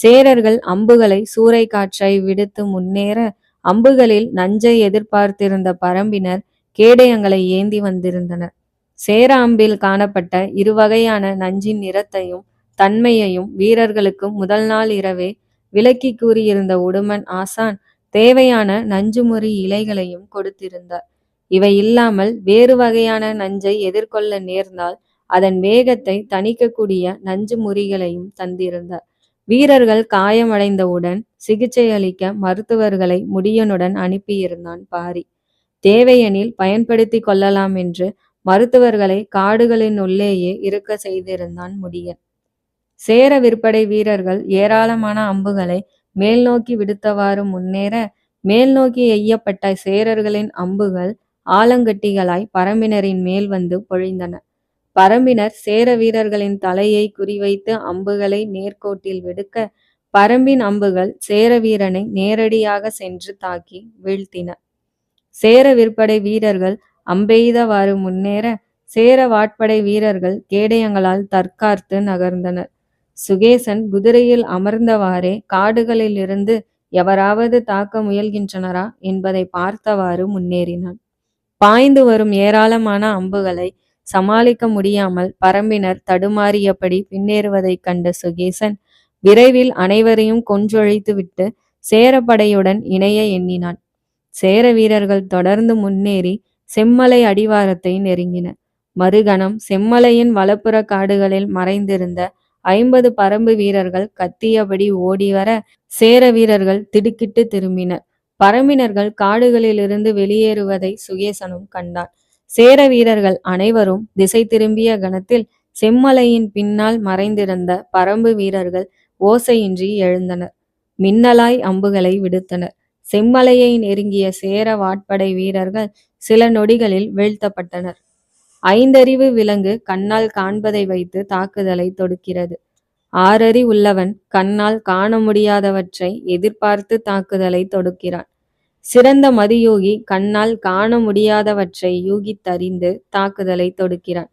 சேரர்கள் அம்புகளை சூறை காற்றை விடுத்து முன்னேற அம்புகளில் நஞ்சை எதிர்பார்த்திருந்த பரம்பினர் கேடயங்களை ஏந்தி வந்திருந்தனர். சேர அம்பில் காணப்பட்ட இருவகையான நஞ்சின் நிறத்தையும் தன்மையையும் வீரர்களுக்கு முதல் நாள் இரவே விளக்கி கூறியிருந்த உடுமன் ஆசான் தேவையான நஞ்சுமுறி இலைகளையும் கொடுத்திருந்தார். இவை இல்லாமல் வேறு வகையான நஞ்சை எதிர்கொள்ள நேர்ந்தால் அதன் வேகத்தை தணிக்கக்கூடிய நஞ்சு முறிகளையும் தந்திருந்தார். வீரர்கள் காயமடைந்தவுடன் சிகிச்சை அளிக்க மருத்துவர்களை முடியனுடன் அனுப்பியிருந்தான் பாரி. தேவையெனில் பயன்படுத்தி கொள்ளலாம் என்று மருத்துவர்களை காடுகளின் உள்ளேயே இருக்க செய்திருந்தான் முடியன். சேர விற்படை வீரர்கள் ஏராளமான அம்புகளை மேல் நோக்கி விடுத்தவாறு முன்னேற மேல் நோக்கி எய்யப்பட்ட சேரர்களின் அம்புகள் ஆலங்கட்டிகளாய் பரம்பினரின் மேல் வந்து பொழிந்தன. பரம்பினர் சேர வீரர்களின் தலையை குறிவைத்து அம்புகளை நேர்கோட்டில் விடுக்க பரம்பின் அம்புகள் சேர வீரனை நேரடியாக சென்று தாக்கி வீழ்த்தின. சேர விற்படை வீரர்கள் அம்பெய்தவாறு முன்னேற சேர வாட்படை வீரர்கள் கேடயங்களால் தற்காத்து நகர்ந்தனர். சுகேசன் குதிரையில் அமர்ந்தவாறே காடுகளிலிருந்து எவராவது தாக்க முயல்கின்றனரா என்பதை பார்த்தவாறு முன்னேறினான். பாய்ந்து வரும் ஏராளமான அம்புகளை சமாளிக்க முடியாமல் பரம்பினர் தடுமாறியபடி பின்னேறுவதைக் கண்ட சுகேசன் விரைவில் அனைவரையும் கொன்றொழித்துவிட்டு சேரப்படையுடன் இணைய எண்ணினான். சேர வீரர்கள் தொடர்ந்து முன்னேறி செம்மலை அடிவாரத்தை நெருங்கின. மறுகணம் செம்மலையின் வலப்புற காடுகளில் மறைந்திருந்த ஐம்பது பரம்பு வீரர்கள் கத்தியபடி ஓடிவர சேர வீரர்கள் திடுக்கிட்டு திரும்பினர். பரம்பினர்கள் காடுகளிலிருந்து வெளியேறுவதை சுகேசனும் கண்டான். சேர வீரர்கள் அனைவரும் திசை திரும்பிய கணத்தில் செம்மலையின் பின்னால் மறைந்திருந்த பரம்பு வீரர்கள் ஓசையின்றி எழுந்தனர். மின்னலாய் அம்புகளை விடுத்தனர். செம்மலையை நெருங்கிய சேர வாட்படை வீரர்கள் சில நொடிகளில் வீழ்த்தப்பட்டனர். ஐந்தறிவு விலங்கு கண்ணால் காண்பதை வைத்து தாக்குதலை தொடுக்கிறது. ஆறறி உள்ளவன் கண்ணால் காண முடியாதவற்றை எதிர்பார்த்து தாக்குதலை தொடுக்கிறான். சிறந்த மதியோகி கண்ணால் காண முடியாதவற்றை யூகித்தறிந்து தாக்குதலை தொடுக்கிறான்.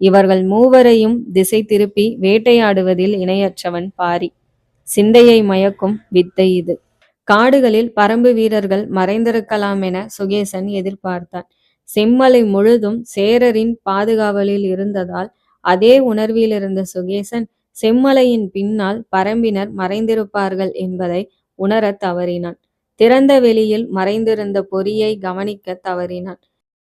இவர்கள் மூவரையும் திசை திருப்பி வேட்டையாடுவதில் இணையற்றவன் பாரி. சிந்தையை மயக்கும் வித்தை இது. காடுகளில் பரம்பு வீரர்கள் மறைந்திருக்கலாம் என சுகேசன் எதிர்பார்த்தான். செம்மலை முழுதும் சேரரின் பாதுகாவலில் இருந்ததால் அதே உணர்வில் இருந்த சுகேசன் செம்மலையின் பின்னால் பரம்பினர் மறைந்திருப்பார்கள் என்பதை உணரத் தவறினான். திறந்த வெளியில் மறைந்திருந்த பொறியை கவனிக்க தவறினான்.